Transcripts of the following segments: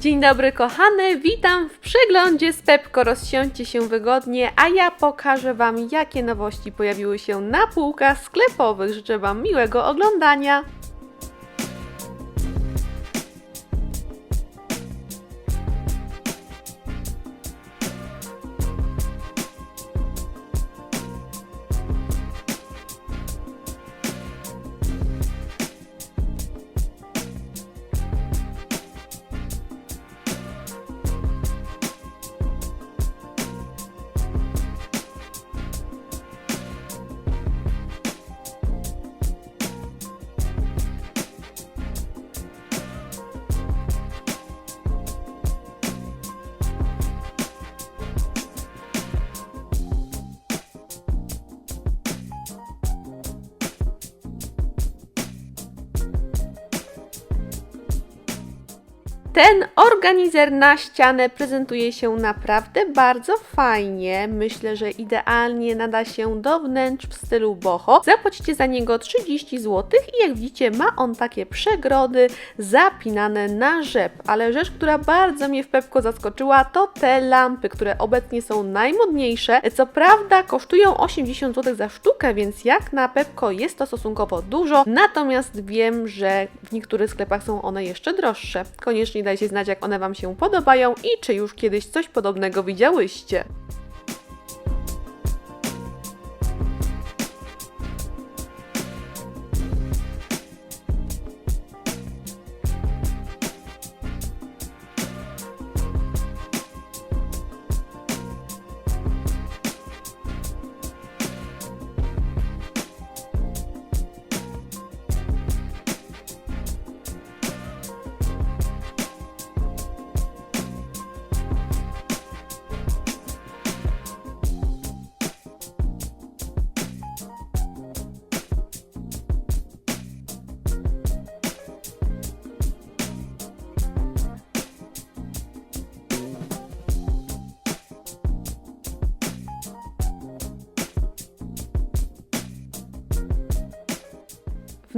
Dzień dobry kochane, witam w przeglądzie z Pepko. Rozsiądźcie się wygodnie, a ja pokażę Wam, jakie nowości pojawiły się na półkach sklepowych. Życzę Wam miłego oglądania. Ten organizer na ścianę prezentuje się naprawdę bardzo fajnie. Myślę, że idealnie nada się do wnętrz w stylu boho. Zapłacicie za niego 30 zł i jak widzicie ma on takie przegrody zapinane na rzep. Ale rzecz, która bardzo mnie w Pepko zaskoczyła to te lampy, które obecnie są najmodniejsze. Co prawda kosztują 80 zł za sztukę, więc jak na Pepko jest to stosunkowo dużo. Natomiast wiem, że w niektórych sklepach są one jeszcze droższe. Koniecznie dajcie znać, jak one Wam się podobają i czy już kiedyś coś podobnego widziałyście.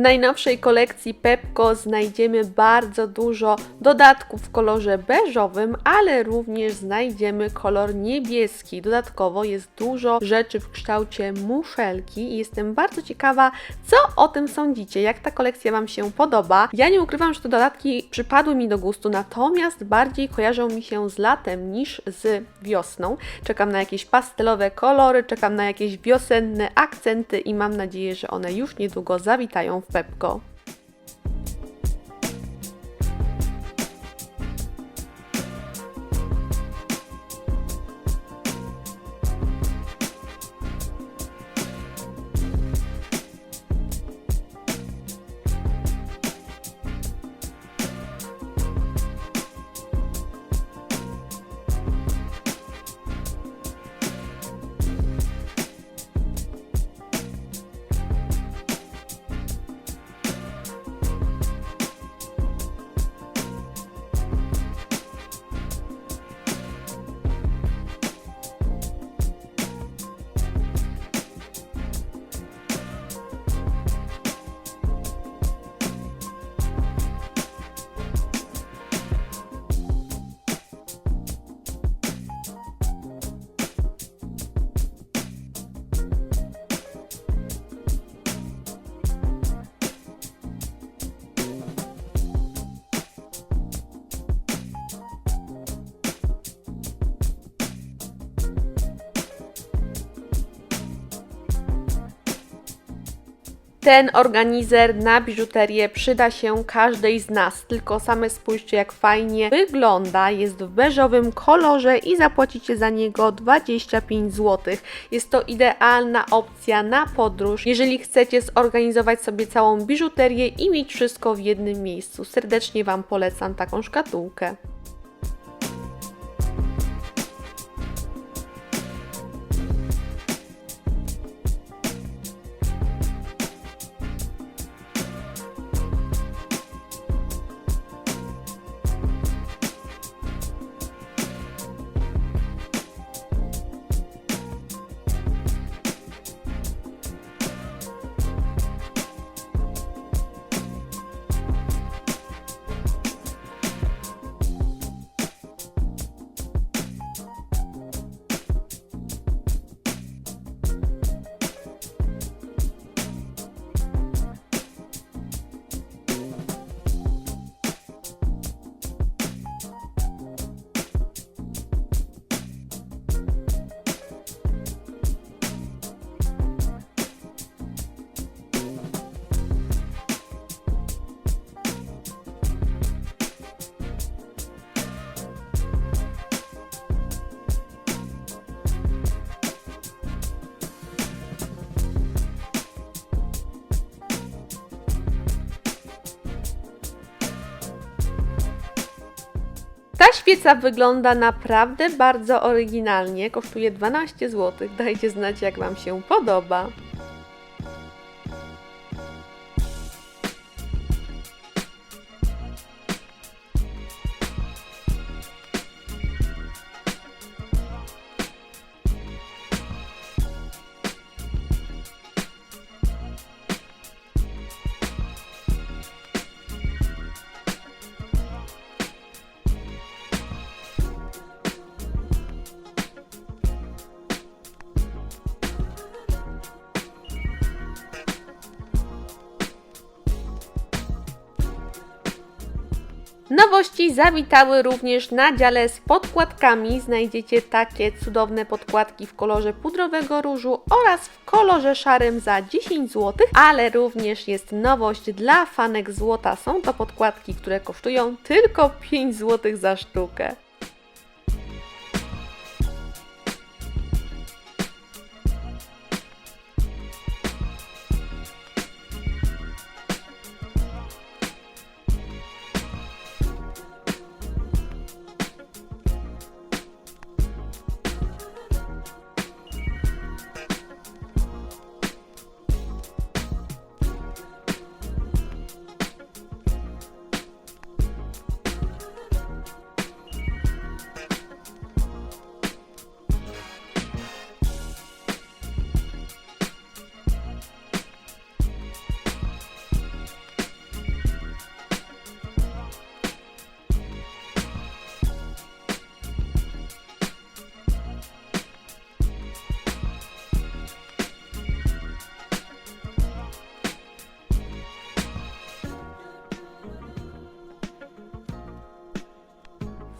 Najnowszej kolekcji Pepko znajdziemy bardzo dużo dodatków w kolorze beżowym, ale również znajdziemy kolor niebieski. Dodatkowo jest dużo rzeczy w kształcie muszelki i jestem bardzo ciekawa, co o tym sądzicie, jak ta kolekcja Wam się podoba. Ja nie ukrywam, że te dodatki przypadły mi do gustu, natomiast bardziej kojarzą mi się z latem niż z wiosną. Czekam na jakieś pastelowe kolory, czekam na jakieś wiosenne akcenty i mam nadzieję, że one już niedługo zawitają w Pepko. Ten organizer na biżuterię przyda się każdej z nas, tylko same spójrzcie jak fajnie wygląda. Jest w beżowym kolorze i zapłacicie za niego 25 zł. Jest to idealna opcja na podróż, jeżeli chcecie zorganizować sobie całą biżuterię i mieć wszystko w jednym miejscu. Serdecznie Wam polecam taką szkatułkę. Ta świeca wygląda naprawdę bardzo oryginalnie, kosztuje 12 zł. Dajcie znać, jak Wam się podoba. Nowości zawitały również na dziale z podkładkami. Znajdziecie takie cudowne podkładki w kolorze pudrowego różu oraz w kolorze szarym za 10 zł, ale również jest nowość dla fanek złota. Są to podkładki, które kosztują tylko 5 zł za sztukę.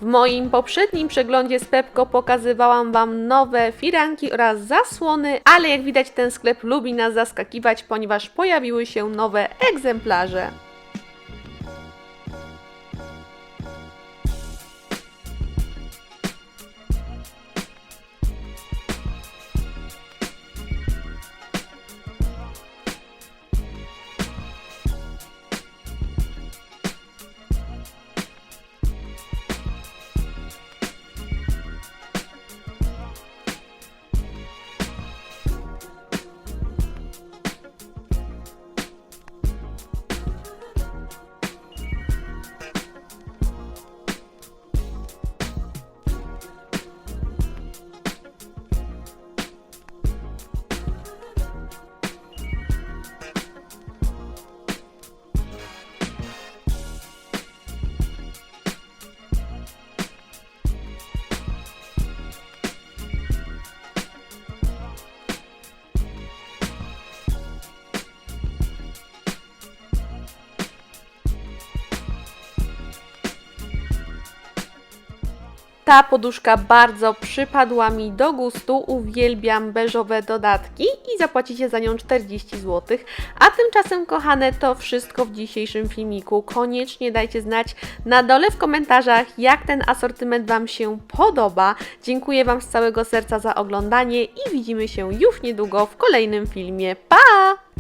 W moim poprzednim przeglądzie z Pepko pokazywałam Wam nowe firanki oraz zasłony, ale jak widać ten sklep lubi nas zaskakiwać, ponieważ pojawiły się nowe egzemplarze. Ta poduszka bardzo przypadła mi do gustu. Uwielbiam beżowe dodatki i zapłacicie za nią 40 zł. A tymczasem, kochane, to wszystko w dzisiejszym filmiku. Koniecznie dajcie znać na dole w komentarzach, jak ten asortyment Wam się podoba. Dziękuję Wam z całego serca za oglądanie i widzimy się już niedługo w kolejnym filmie. Pa!